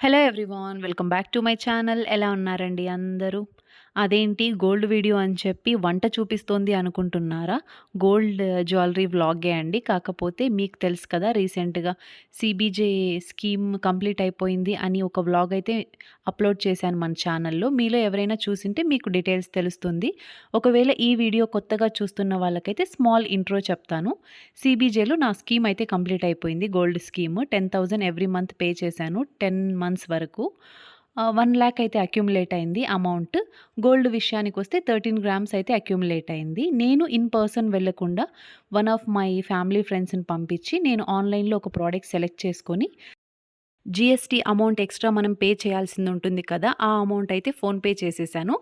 Hello everyone welcome back to my channel ఎలా ఉన్నారండి అందరూ? అదేంటి గోల్డ్ వీడియో అని చెప్పి వంట చూపిస్తోంది అనుకుంటున్నారా? గోల్డ్ జ్యువెలరీ వ్లాగే అండి. కాకపోతే మీకు తెలుసు కదా రీసెంట్గా సిబిజే స్కీమ్ కంప్లీట్ అయిపోయింది అని ఒక వ్లాగ్ అయితే అప్లోడ్ చేశాను మన ఛానల్లో. మీలో ఎవరైనా చూసింటే మీకు డీటెయిల్స్ తెలుస్తుంది. ఒకవేళ ఈ వీడియో కొత్తగా చూస్తున్న వాళ్ళకైతే స్మాల్ ఇంట్రో చెప్తాను. సిబిజేలో నా స్కీమ్ అయితే కంప్లీట్ అయిపోయింది. Gold scheme ten thousand every month pay చేశాను టెన్ మంత్స్ వరకు. వన్ ల్యాక్ అయితే అక్యుములేట్ అయింది అమౌంట్ గోల్డ్ విషయానికి వస్తే థర్టీన్ గ్రామ్స్ అయితే అక్యుములేట్ అయింది. నేను ఇన్ పర్సన్ వెళ్ళకుండా వన్ ఆఫ్ మై ఫ్యామిలీ ఫ్రెండ్స్ని పంపించి నేను ఆన్లైన్లో ఒక ప్రోడక్ట్ సెలెక్ట్ చేసుకొని జిఎస్టీ అమౌంట్ ఎక్స్ట్రా మనం పే చేయాల్సింది ఉంటుంది కదా ఆ అమౌంట్ అయితే ఫోన్పే చేసేసాను.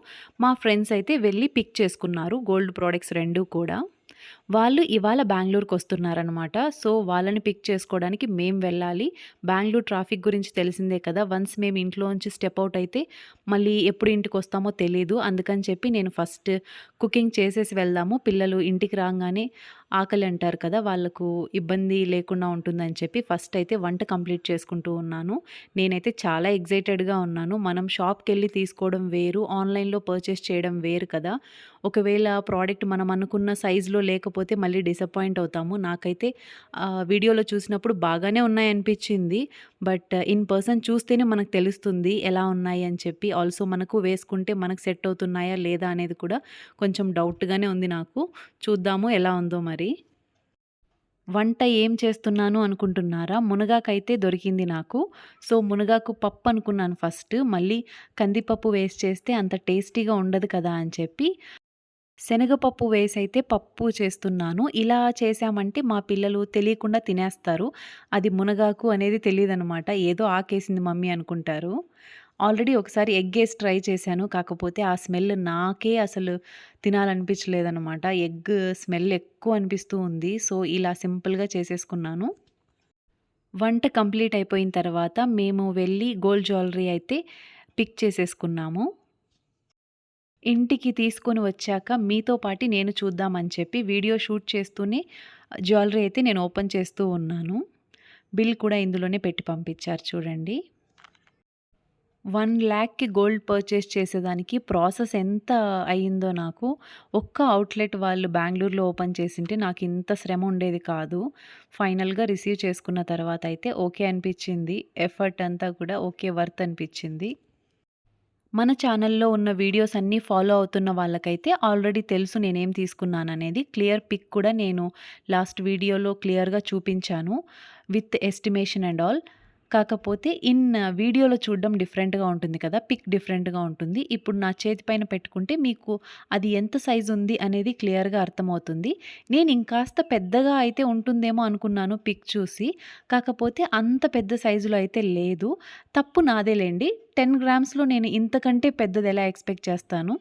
మా ఫ్రెండ్స్ అయితే వెళ్ళి పిక్ చేసుకున్నారు గోల్డ్ ప్రోడక్ట్స్ రెండు కూడా. వాళ్ళు ఇవాళ బెంగళూరుకి వస్తున్నారనమాట సో వాళ్ళని పిక్ చేసుకోవడానికి మేము వెళ్ళాలి. బెంగళూరు ట్రాఫిక్ గురించి తెలిసిందే కదా. వన్స్ మేము ఇంట్లో నుంచి స్టెప్ అవుట్ అయితే మళ్ళీ ఎప్పుడు ఇంటికి వస్తామో తెలియదు అందుకని చెప్పి నేను ఫస్ట్ కుకింగ్ చేసేసి వెళ్దాము. పిల్లలు ఇంటికి రాగానే ఆకలి అంటారు కదా వాళ్ళకు ఇబ్బంది లేకుండా ఉంటుందని చెప్పి ఫస్ట్ అయితే వంట కంప్లీట్ చేసుకుంటూ ఉన్నాను. నేనైతే చాలా ఎగ్జైటెడ్గా ఉన్నాను. మనం షాప్కి వెళ్ళి తీసుకోవడం వేరు ఆన్లైన్లో పర్చేస్ చేయడం వేరు కదా. ఒకవేళ ప్రోడక్ట్ మనం అనుకున్న సైజులో లేకపోతే మళ్ళీ డిసప్పాయింట్ అవుతాము. నాకైతే వీడియోలో చూసినప్పుడు బాగానే ఉన్నాయనిపించింది. బట్ ఇన్ పర్సన్ చూస్తేనే మనకు తెలుస్తుంది ఎలా ఉన్నాయి అని చెప్పి. ఆల్సో మనకు వేసుకుంటే మనకు సెట్ అవుతున్నాయా లేదా అనేది కూడా కొంచెం డౌట్గానే ఉంది నాకు. చూద్దాము ఎలా ఉందో మరి. వంట ఏం చేస్తున్నాను అనుకుంటున్నారా? మునగాకైతే దొరికింది నాకు. సో మునగాకు పప్పు అనుకున్నాను ఫస్ట్. మళ్ళీ కందిపప్పు వేసి చేస్తే అంత టేస్టీగా ఉండదు కదా అని చెప్పి. శనగపప్పు వేసైతే పప్పు చేస్తున్నాను. ఇలా చేశామంటే మా పిల్లలు తెలియకుండా తినేస్తారు. అది మునగాకు అనేది తెలియదనమాట ఏదో ఆకేసింది మమ్మీ అనుకుంటారు. ఆల్రెడీ ఒకసారి ఎగ్ వేసి ట్రై చేశాను. కాకపోతే ఆ స్మెల్ నాకే అసలు తినాలనిపించలేదనమాట ఎగ్ స్మెల్ ఎక్కువ అనిపిస్తూ ఉంది. సో ఇలా సింపుల్గా చేసేసుకున్నాను. వంట కంప్లీట్ అయిపోయిన తర్వాత మేము వెళ్ళి గోల్డ్ జ్యువెలరీ అయితే పిక్ చేసేసుకున్నాము. ఇంటికి తీసుకొని వచ్చాక మీతో పాటు నేను చూద్దామని చెప్పి వీడియో షూట్ చేస్తూనే జ్యువెలరీ అయితే నేను ఓపెన్ చేస్తూ ఉన్నాను. బిల్ కూడా ఇందులోనే పెట్టి పంపించారు చూడండి. వన్ ల్యాక్కి గోల్డ్ పర్చేస్ చేసేదానికి ప్రాసెస్ ఎంత అయ్యిందో నాకు ఒక్క అవుట్లెట్ వాళ్ళు బెంగళూరులో ఓపెన్ చేసింటే నాకు ఇంత శ్రమ ఉండేది కాదు. ఫైనల్గా రిసీవ్ చేసుకున్న తర్వాత అయితే ఓకే అనిపించింది. ఎఫర్ట్ అంతా కూడా ఓకే వర్త్ అనిపించింది. మన ఛానల్లో ఉన్న వీడియోస్ అన్నీ ఫాలో అవుతున్న వాళ్ళకైతే ఆల్రెడీ తెలుసు నేనేం తీసుకున్నాను అనేది క్లియర్ పిక్ కూడా నేను లాస్ట్ వీడియోలో క్లియర్గా చూపించాను విత్ ఎస్టిమేషన్ అండ్ ఆల్ కాకపోతే ఇన్ వీడియోలో చూడడం డిఫరెంట్గా ఉంటుంది కదా పిక్ డిఫరెంట్గా ఉంటుంది. ఇప్పుడు నా చేతి పైన పెట్టుకుంటే మీకు అది ఎంత సైజు ఉంది అనేది క్లియర్గా అర్థమవుతుంది. నేను ఇంకాస్త పెద్దగా అయితే ఉంటుందేమో అనుకున్నాను పిక్ చూసి కాకపోతే అంత పెద్ద సైజులో అయితే లేదు. తప్పు నాదేలేండి. టెన్ గ్రామ్స్లో నేను ఇంతకంటే పెద్దది ఎలా ఎక్స్పెక్ట్ చేస్తాను?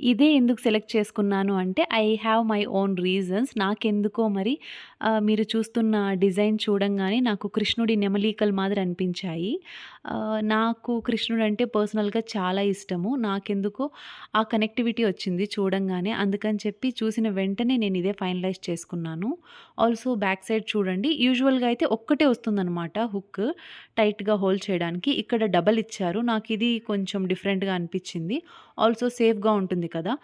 ఇదే ఎందుకు సెలెక్ట్ చేసుకున్నాను అంటే I have my own reasons. నాకెందుకో మరి మీరు చూస్తున్న డిజైన్ చూడంగానే నాకు కృష్ణుడి నెమలీకలు మాదిరి అనిపించాయి. నాకు కృష్ణుడు అంటే పర్సనల్గా చాలా ఇష్టము. నాకెందుకో ఆ కనెక్టివిటీ వచ్చింది చూడంగానే. అందుకని చెప్పి చూసిన వెంటనే నేను ఇదే ఫైనలైజ్ చేసుకున్నాను. ఆల్సో బ్యాక్ సైడ్ చూడండి. యూజువల్గా అయితే ఒక్కటే వస్తుందన్నమాట హుక్ టైట్గా హోల్డ్ చేయడానికి. ఇక్కడ డబల్ ఇచ్చారు. నాకు ఇది కొంచెం డిఫరెంట్గా అనిపించింది. ఆల్సో సేఫ్గా ఉంటుంది కదా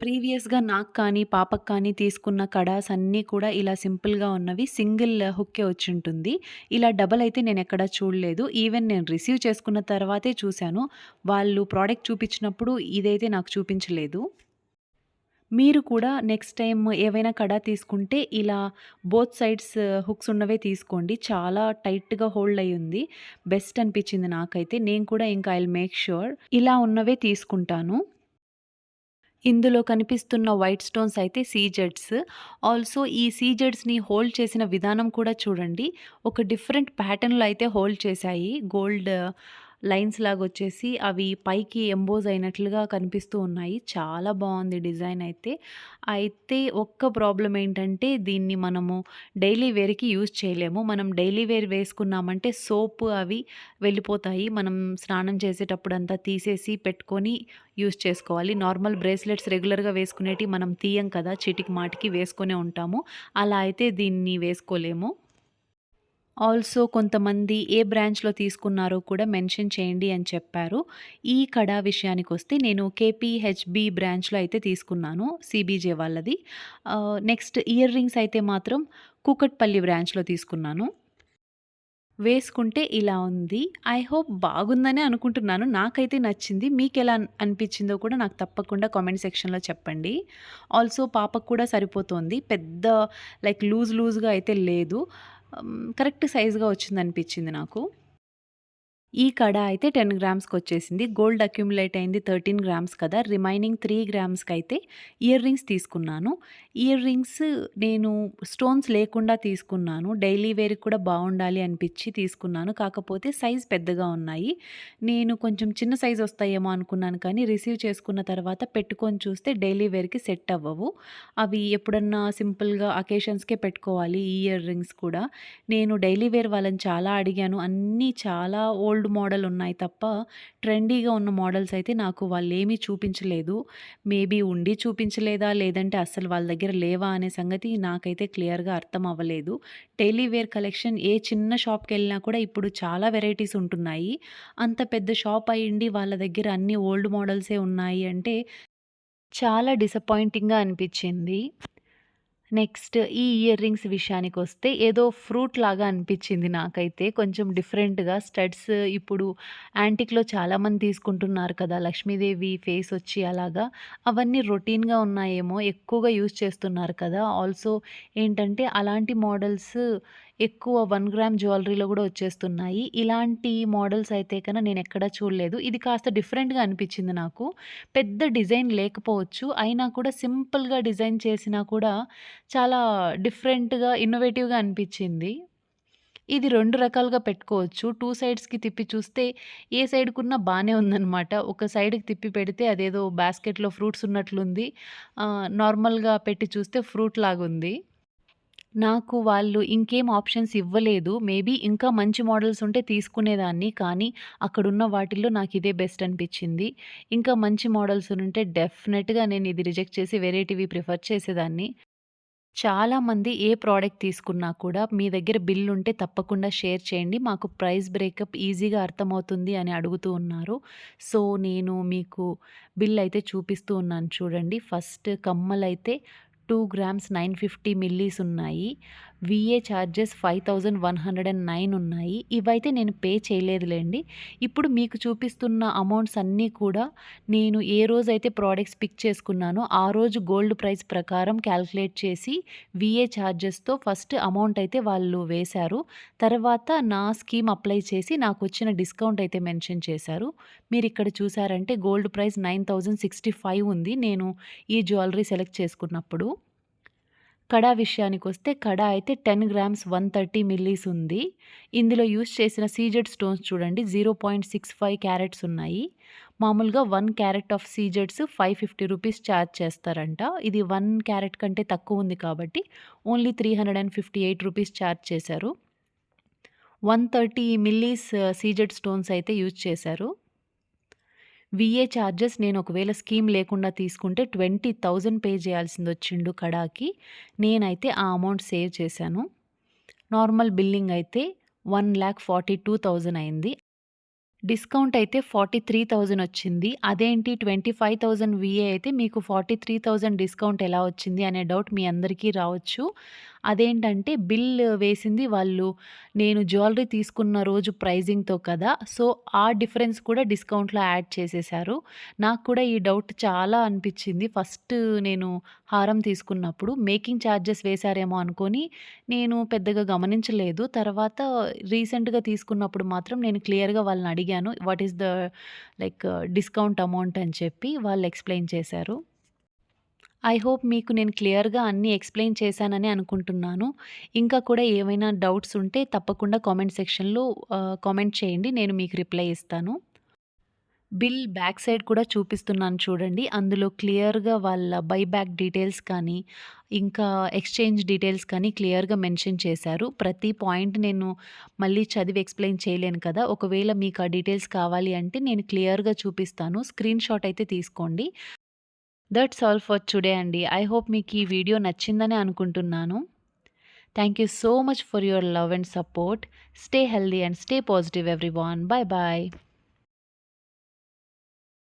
ప్రీవియస్‌గా నాకు కానీ, పాపకు కానీ తీసుకున్న కడాస్ అన్నీ కూడా ఇలా సింపుల్‌గా ఉన్నవి. సింగిల్ హుక్కే వచ్చి ఉంటుంది ఇలా డబల్ అయితే నేను ఎక్కడ చూడలేదు. ఈవెన్ నేను రిసీవ్ చేసుకున్న తర్వాతే చూశాను. వాళ్ళు ప్రోడక్ట్ చూపించినప్పుడు ఇదైతే నాకు చూపించలేదు. మీరు కూడా నెక్స్ట్ టైం ఏవైనా కడా తీసుకుంటే ఇలా బోత్ సైడ్స్ హుక్స్ ఉన్నవే తీసుకోండి. చాలా టైట్‌గా హోల్డ్ అయ్యుంది. బెస్ట్ అనిపించింది నాకైతే. నేను కూడా ఇంకా ఐ మేక్ ష్యూర్ ఇలా ఉన్నవే తీసుకుంటాను. ఇందులో కనిపిస్తున్న వైట్ స్టోన్స్ అయితే సీజెడ్స్ ఆల్సో ఈ సీజెడ్స్ని హోల్డ్ చేసిన విధానం కూడా చూడండి. ఒక డిఫరెంట్ ప్యాటర్న్లో అయితే హోల్డ్ చేశాయి. గోల్డ్ లైన్స్ లాగా వచ్చేసి అవి పైకి ఎంబోజ్ అయినట్లుగా కనిపిస్తూ ఉన్నాయి. చాలా బాగుంది డిజైన్ అయితే. అయితే ఒక్క ప్రాబ్లం ఏంటంటే దీన్ని మనము డైలీ వేర్కి యూజ్ చేయలేము. మనం డైలీ వేర్ వేసుకున్నామంటే సోప్ అవి వెళ్ళిపోతాయి. మనం స్నానం చేసేటప్పుడు అంతా తీసేసి పెట్టుకొని యూజ్ చేసుకోవాలి. నార్మల్ బ్రేస్లెట్స్ రెగ్యులర్గా వేసుకునేటి మనం తీయం కదా చిటికి మాటికి వేసుకునే ఉంటాము. అలా అయితే దీన్ని వేసుకోలేము. ఆల్సో కొంతమంది ఏ బ్రాంచ్‌లో తీసుకున్నారో కూడా మెన్షన్ చేయండి అని చెప్పారు. ఈ కడా విషయానికొస్తే నేను కేపీహెచ్బి బ్రాంచ్‌లో అయితే తీసుకున్నాను. సీబీజే వాళ్ళది. నెక్స్ట్ ఇయర్ రింగ్స్ అయితే మాత్రం కూకట్పల్లి బ్రాంచ్‌లో తీసుకున్నాను. వేసుకుంటే ఇలా ఉంది. ఐ హోప్ బాగుందనే అనుకుంటున్నాను. నాకైతే నచ్చింది. మీకు ఎలా అనిపించిందో కూడా నాకు తప్పకుండా కామెంట్ సెక్షన్‌లో చెప్పండి. ఆల్సో పాపకు కూడా సరిపోతోంది. పెద్ద లైక్ లూజ్ లూజ్‌గా అయితే లేదు. కరెక్ట్ సైజ్‌గా వచ్చిందనిపించింది నాకు. ఈ కడ అయితే టెన్ గ్రామ్స్కి వచ్చేసింది గోల్డ్ అక్యుములేట్ అయింది 13 గ్రామ్స్ కదా! రిమైనింగ్ త్రీ గ్రామ్స్కి అయితే ఇయర్ రింగ్స్ తీసుకున్నాను. ఇయర్ రింగ్స్ నేను స్టోన్స్ లేకుండా తీసుకున్నాను. డైలీ వేర్‌కి కూడా బాగుండాలి అనిపించి తీసుకున్నాను. కాకపోతే సైజ్ పెద్దగా ఉన్నాయి. నేను కొంచెం చిన్న సైజ్ వస్తాయేమో అనుకున్నాను కానీ రిసీవ్ చేసుకున్న తర్వాత పెట్టుకొని చూస్తే డైలీ వేర్‌కి సెట్ అవ్వవు. అవి ఎప్పుడన్నా సింపుల్‌గా అకేషన్స్‌కే పెట్టుకోవాలి ఈ ఇయర్ రింగ్స్ కూడా. నేను డైలీ వేర్ వాళ్ళని చాలా అడిగాను. అన్నీ చాలా ఓల్డ్ ఓల్డ్ మోడల్ ఉన్నాయి తప్ప ట్రెండీగా ఉన్న మోడల్స్ అయితే నాకు వాళ్ళు ఏమీ చూపించలేదు. మేబీ ఉండి చూపించలేదా? లేదంటే అస్సలు వాళ్ళ దగ్గర లేవా? అనే సంగతి నాకైతే క్లియర్‌గా అర్థం అవ్వలేదు. డైలీ వేర్ కలెక్షన్ ఏ చిన్న షాప్కి వెళ్ళినా కూడా ఇప్పుడు చాలా వెరైటీస్ ఉంటున్నాయి. అంత పెద్ద షాప్ అయ్యుండి వాళ్ళ దగ్గర అన్ని ఓల్డ్ మోడల్సే ఉన్నాయి అంటే చాలా డిసప్పాయింటింగ్‌గా అనిపించింది నెక్స్ట్ ఈ ఇయర్ రింగ్స్ విషయానికి వస్తే ఏదో ఫ్రూట్ లాగా అనిపించింది నాకైతే. కొంచెం డిఫరెంట్‌గా స్టడ్స్ ఇప్పుడు యాంటిక్‌లో చాలామంది తీసుకుంటున్నారు కదా! లక్ష్మీదేవి ఫేస్ వచ్చి అలాగా. అవన్నీ రొటీన్‌గా ఉన్నాయేమో ఎక్కువగా యూజ్ చేస్తున్నారు కదా! ఆల్సో ఏంటంటే అలాంటి మోడల్స్ ఎక్కువ వన్ గ్రామ్ జ్యువెలరీలో కూడా వచ్చేస్తున్నాయి. ఇలాంటి మోడల్స్ అయితే కన్నా నేను ఎక్కడా చూడలేదు. ఇది కాస్త డిఫరెంట్‌గా అనిపించింది నాకు. పెద్ద డిజైన్ లేకపోవచ్చు. అయినా కూడా సింపుల్‌గా డిజైన్ చేసినా కూడా చాలా డిఫరెంట్‌గా, ఇన్నోవేటివ్‌గా అనిపించింది ఇది రెండు రకాలుగా పెట్టుకోవచ్చు. టూ సైడ్స్‌కి తిప్పి చూస్తే ఏ సైడ్‌కున్నా బాగానే ఉందన్నమాట ఒక సైడ్‌కి తిప్పి పెడితే అదేదో బాస్కెట్‌లో ఫ్రూట్స్ ఉన్నట్లుంది. నార్మల్‌గా పెట్టి చూస్తే ఫ్రూట్ లాగుంది. నాకు వాళ్ళు ఇంకేం ఆప్షన్స్ ఇవ్వలేదు. మేబీ ఇంకా మంచి మోడల్స్ ఉంటే తీసుకునేదాన్ని. కానీ అక్కడున్న వాటిల్లో నాకు ఇదే బెస్ట్ అనిపించింది ఇంకా మంచి మోడల్స్ ఉంటే డెఫినెట్‌గా నేను ఇది రిజెక్ట్ చేసి వెరైటీవి ప్రిఫర్ చేసేదాన్ని. చాలామంది ఏ ప్రోడక్ట్ తీసుకున్నా కూడా మీ దగ్గర బిల్ ఉంటే తప్పకుండా షేర్ చేయండి. మాకు ప్రైస్ బ్రేకప్ ఈజీగా అర్థమవుతుంది అని అడుగుతూ ఉన్నారు. సో, నేను మీకు బిల్ అయితే చూపిస్తూ ఉన్నాను చూడండి. ఫస్ట్ కమ్మలైతే టూ గ్రామ్స్ 950 మిల్లీస్ ఉన్నాయి. VA charges five thousand one hundred and nine ఉన్నాయి. ఇవైతే నేను పే చేయలేదులేండి ఇప్పుడు మీకు చూపిస్తున్న అమౌంట్స్ అన్నీ కూడా నేను ఏ రోజైతే ప్రోడక్ట్స్ పిక్ చేసుకున్నానో ఆ రోజు గోల్డ్ ప్రైస్ ప్రకారం క్యాల్కులేట్ చేసి విఏ చార్జెస్‌తో ఫస్ట్ అమౌంట్ అయితే వాళ్ళు వేశారు. తర్వాత నా స్కీమ్ అప్లై చేసి నాకు వచ్చిన డిస్కౌంట్ అయితే మెన్షన్ చేశారు. మీరు ఇక్కడ చూసారంటే గోల్డ్ ప్రైస్ 9065 ఉంది. నేను ఈ జ్యువెలరీ సెలెక్ట్ చేసుకున్నప్పుడు. కడా విషయానికొస్తే కడా అయితే 10 గ్రామ్స్ 130 మిల్లీస్ ఉంది. ఇందులో యూస్ చేసిన సీజెడ్ స్టోన్స్ చూడండి 0.65 క్యారెట్స్ ఉన్నాయి. మామూలుగా వన్ క్యారెట్ ఆఫ్ సీజెడ్స్ 550 రూపీస్ ఛార్జ్ చేస్తారంట. ఇది వన్ క్యారెట్ కంటే తక్కువ ఉంది కాబట్టి ఓన్లీ 358 రూపీస్ ఛార్జ్ చేశారు. 130 మిల్లీస్ సీజెడ్ స్టోన్స్ అయితే యూజ్ చేశారు. విఏ చార్జెస్ నేను ఒకవేళ స్కీమ్ లేకుండా తీసుకుంటే 20,000 పే చేయాల్సింది వచ్చిండు కడాకి. నేనైతే ఆ అమౌంట్ సేవ్ చేశాను. నార్మల్ బిల్లింగ్ అయితే 1,42,000 అయింది. డిస్కౌంట్ అయితే 43,000 వచ్చింది. అదేంటి ట్వంటీ ఫైవ్ థౌజండ్ విఏ అయితే మీకు 43,000 డిస్కౌంట్ ఎలా వచ్చింది అనే డౌట్ మీ అందరికీ రావచ్చు. అదేంటంటే బిల్ వేసింది వాళ్ళు నేను జ్యువెలరీ తీసుకున్న రోజు ప్రైజింగ్‌తో కదా! సో, ఆ డిఫరెన్స్ కూడా డిస్కౌంట్‌లో యాడ్ చేసేసారు నాకు కూడా ఈ డౌట్ చాలా అనిపించింది ఫస్ట్ నేను హారం తీసుకున్నప్పుడు మేకింగ్ ఛార్జెస్ వేశారేమో అనుకొని నేను పెద్దగా గమనించలేదు. తర్వాత రీసెంట్‌గా తీసుకున్నప్పుడు మాత్రం నేను క్లియర్‌గా వాళ్ళని అడిగాను. What is the like discount amount అని చెప్పి వాళ్ళు ఎక్స్‌ప్లెయిన్ చేశారు. ఐ హోప్ మీకు నేను క్లియర్‌గా అన్నీ ఎక్స్‌ప్లెయిన్ చేశానని అనుకుంటున్నాను. ఇంకా కూడా ఏవైనా డౌట్స్ ఉంటే తప్పకుండా కామెంట్ సెక్షన్‌లో కామెంట్ చేయండి. నేను మీకు రిప్లై ఇస్తాను. బిల్ బ్యాక్ సైడ్ కూడా చూపిస్తున్నాను చూడండి. అందులో క్లియర్‌గా వాళ్ళ బైబ్యాక్ డీటెయిల్స్ కానీ, ఇంకా ఎక్స్‌చేంజ్ డీటెయిల్స్ కానీ క్లియర్‌గా మెన్షన్ చేశారు. ప్రతి పాయింట్ నేను మళ్ళీ చదివి ఎక్స్‌ప్లెయిన్ చేయలేను కదా! ఒకవేళ మీకు ఆ డీటెయిల్స్ కావాలి అంటే నేను క్లియర్‌గా చూపిస్తాను. స్క్రీన్ షాట్ అయితే తీసుకోండి. దట్స్ ఆల్ ఫర్ టుడే అండి. ఐ హోప్ మీకు ఈ వీడియో నచ్చిందనే అనుకుంటున్నాను. Thank you so much for your love and support stay healthy and stay positive everyone bye bye